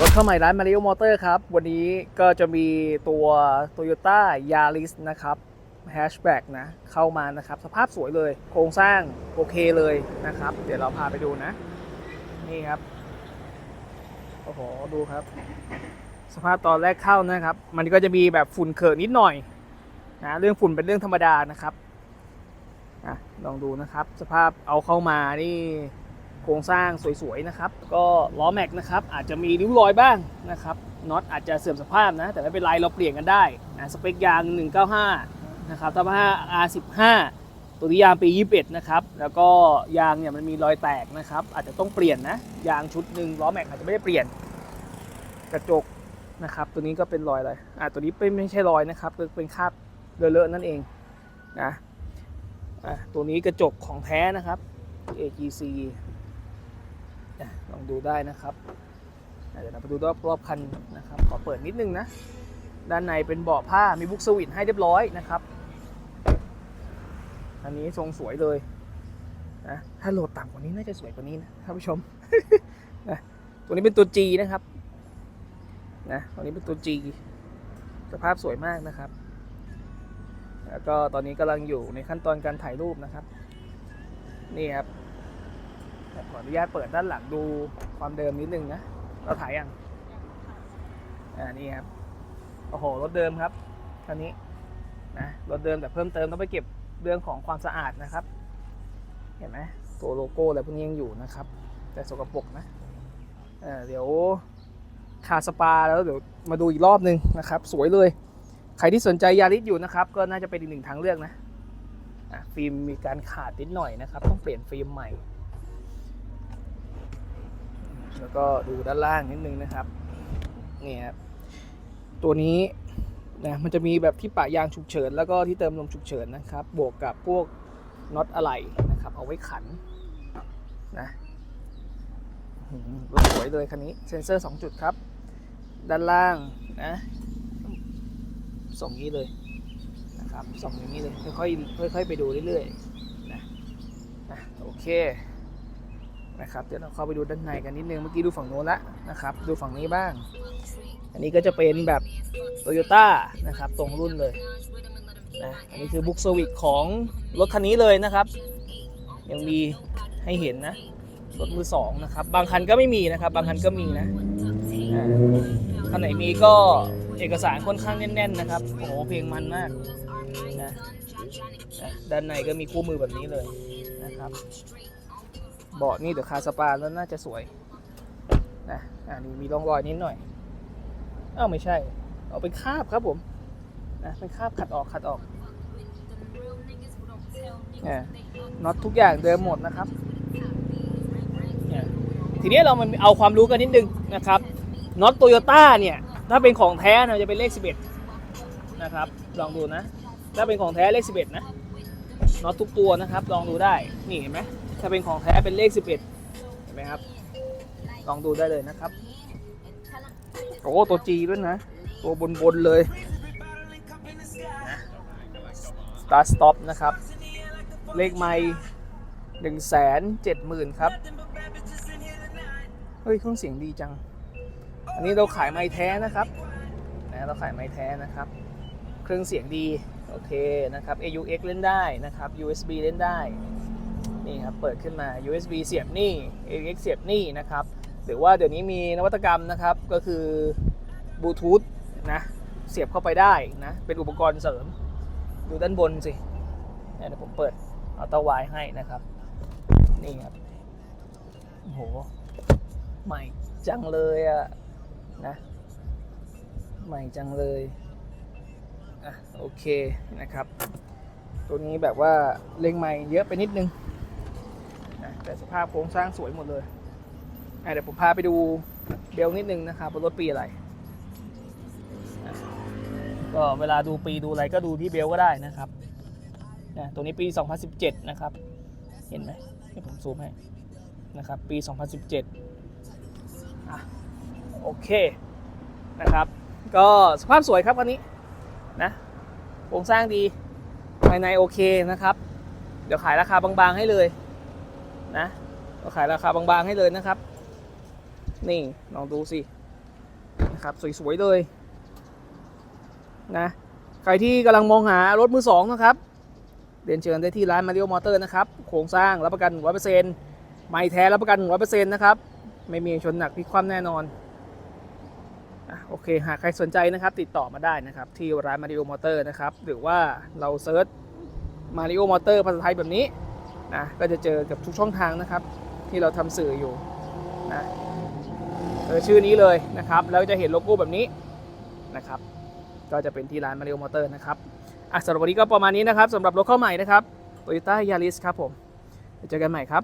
รถเข้าใหม่ร้าน Mario Motor ครับ วันนี้ก็จะมีตัว Toyota Yaris นะครับ Hatchback นะ เข้ามานะครับ สภาพสวยเลย โครงสร้างโอเคเลยนะครับ เดี๋ยวเราพาไปดูนะ นี่ครับ โอ้โห ดูครับ สภาพตอนแรกเข้านะครับ มันก็จะมีแบบฝุ่นเขินนิดหน่อยนะเรื่องฝุ่นเป็นเรื่องธรรมดานะครับอะลองดูนะครับ สภาพเอาเข้ามานี่ โครงสร้างสวยๆนะครับ ก็ล้อแม็กนะครับอาจจะมีริ้วรอยบ้างนะครับน็อตอาจจะเสื่อมสภาพนะ แต่ไม่เป็นไรเราเปลี่ยนกันได้นะสเปคยาง 195 นะครับถ้า5 R15 ตัวนี้ยางปี 21 นะครับ แล้วก็ยางเนี่ยมันมีรอยแตกนะครับ อาจจะต้องเปลี่ยนนะ ยางชุดหนึ่งล้อแม็กอาจจะไม่ได้เปลี่ยน กระจกนะครับ ตัวนี้ก็เป็นรอยอะไรอะตัวนี้เป็นไม่ใช่รอยนะครับเป็นคราบเลอะๆนั่นเองนะอะตัวนี้กระจกของแท้นะครับ AGC ลองดูได้นะครับเดี๋ยวเราไปดูรอบรอบคันนะครับขอเปิดนิดนึงนะ ด้านในเป็นเบาะผ้ามีบุ๊กสวิตให้เรียบร้อยนะครับ อันนี้ทรงสวยเลยนะถ้าโหลดต่ำกว่านี้น่าจะสวยกว่านี้นะท่านผู้ชมนะตัวนี้เป็นตัว G นะครับนะตัวนี้เป็นตัว G สภาพสวยมากนะครับ แล้วก็ตอนนี้กำลังอยู่ในขั้นตอนการถ่ายรูปนะครับ นี่ครับ ขออนุญาตเปิดด้านหลังดูความเดิมนิดนึงนะเราถ่ายยังอ่านี่ครับ โอ้โห รถเดิมครับคันนี้นะรถเดิมแต่เพิ่มเติมต้องไปเก็บเรื่องของความสะอาดนะครับ เห็นไหมตัวโลโก้อะไรพวกนี้ยังอยู่นะครับ แต่สกปรกนะเอ่อเดี๋ยวคาสปาแล้วเดี๋ยวมาดูอีกรอบนึงนะครับ สวยเลย ใครที่สนใจยาริสอยู่นะครับ ก็น่าจะเป็นอีกหนึ่งทางเลือกนะอะฟิล์มมีการขาดนิดหน่อยนะครับ ต้องเปลี่ยนฟิล์มใหม่ แล้วก็ดูด้านล่างนิดนึงนะครับนี่ครับตัวนี้นะมันจะมีแบบที่ปะยางฉุกเฉิน แล้วก็ที่เติมลมฉุกเฉินนะครับ บวกกับพวกน็อตอะไหล่นะครับ เอาไว้ขันนะอื้อหือรถสวยเลยคันนี้เซ็นเซอร์ 2 จุดครับ ด้านล่างนะส่งนี้เลยนะครับส่งอย่างนี้เลยค่อยๆค่อยๆไปดูเรื่อยๆนะนะโอเค นะครับเดี๋ยวเราเข้าไปดูด้านในกันนิดนึงเมื่อกี้ดูฝั่งโน้นละนะครับ ดูฝั่งนี้บ้าง อันนี้ก็จะเป็นแบบ Toyota นะครับตรงรุ่นเลยนะอันนี้คือบุ๊กสวิตของรถคันนี้เลยนะครับ ยังมีให้เห็นนะรถมือสองนะครับ บางคันก็ไม่มีนะครับ บางคันก็มีนะอ่าคันไหนมีก็เอกสารค่อนข้างแน่น ๆ นะครับ โอ้โหเพลงมันมากนะอะด้านในก็มีคู่มือแบบนี้เลยนะครับ เบาะนี่เดี๋ยวคาสปาแล้วน่าจะสวยนะอ่านี่มีร่องรอยนิดหน่อยอ้าวไม่ใช่ เอาเป็นคาบครับผมนะเป็นคาบขัดออกขัดออกเนี่ยน็อตทุกอย่างเดิมหมดนะครับเนี่ยทีนี้เรามาเอาความรู้กันนิดนึงนะครับน็อตโตโยต้าเนี่ยถ้าเป็นของแท้นะจะเป็นเลข 11 นะครับ ลองดูนะ ถ้าเป็นของแท้เลข 11 นะน็อตทุกตัวนะครับ ลองดูได้ นี่เห็นไหม ถ้าเป็นของแท้เป็นเลข 11 เห็นไหมครับ ลองดูได้เลยนะครับ โอ้ตัวจีด้วยนะ ตัวบนบนเลย Start Stop นะครับ เลขไม่หนึ่งแสนเจ็ดหมื่นครับ เฮ้ยเครื่องเสียงดีจัง อันนี้เราขายไม้แท้นะครับนะเราขายไม้แท้นะครับ เครื่องเสียงดี โอเคนะครับ AUX เล่นได้นะครับ USB เล่นได้ นี่ครับเปิดขึ้นมา USB เสียบนี่ AUX เสียบนี่นะครับหรือว่าเดี๋ยวนี้มีนวัตกรรมนะครับก็คือบลูทูธนะเสียบเข้าไปได้นะเป็นอุปกรณ์เสริมดูด้านบนสิเนี่ยเดี๋ยวผมเปิดเอัลตร้าไวให้นะครับ นี่ครับโอ้โหใหม่จังเลยอะนะใหม่จังเลยอะโอเคนะครับ ตัวนี้แบบว่าเล็งใหม่เยอะไปนิดนึง แต่สภาพโครงสร้างสวยหมดเลยเดี๋ยวผมพาไปดูเบลนิดนึงนะครับว่ารถปีอะไรก็เวลาดูปีดูอะไรก็ดูที่เบลก็ได้นะครับนะตัวนี้ปี 2017 นะครับ เห็นไหมให้ผมซูมให้นะครับ ปี 2017อะโอเคนะครับ ก็สภาพสวยครับคันนี้นะโครงสร้างดีภายในโอเคนะครับ เดี๋ยวขายราคาบางๆให้เลย นะเราขายราคาบางๆให้เลยนะครับ นี่ลองดูสินะครับสวยๆเลยนะใครที่กำลังมองหารถมือสองนะครับเรียนเชิญได้ที่ร้านมาริโอมอเตอร์นะครับโครงสร้างรับประกัน 100%ไม่แท้รับประกัน 100%นะครับไม่มีชนหนักพลิกคว่ำแน่นอนโอเค หากใครสนใจนะครับ ติดต่อมาได้นะครับ ที่ร้านมาริโอมอเตอร์นะครับ หรือว่าเราเซิร์ชมาริโอมอเตอร์ภาษาไทยแบบนี้ นะก็จะเจอกับทุกช่องทางนะครับ ที่เราทำสื่ออยู่นะเออชื่อนี้เลยนะครับแล้วจะเห็นโลโก้แบบนี้นะครับ ก็จะเป็นที่ร้านมาริโอมอเตอร์นะครับอะสำหรับวันนี้ก็ประมาณนี้นะครับสำหรับรถเข้าใหม่นะครับโตโยต้ายาริสครับผมเจอกันใหม่ครับ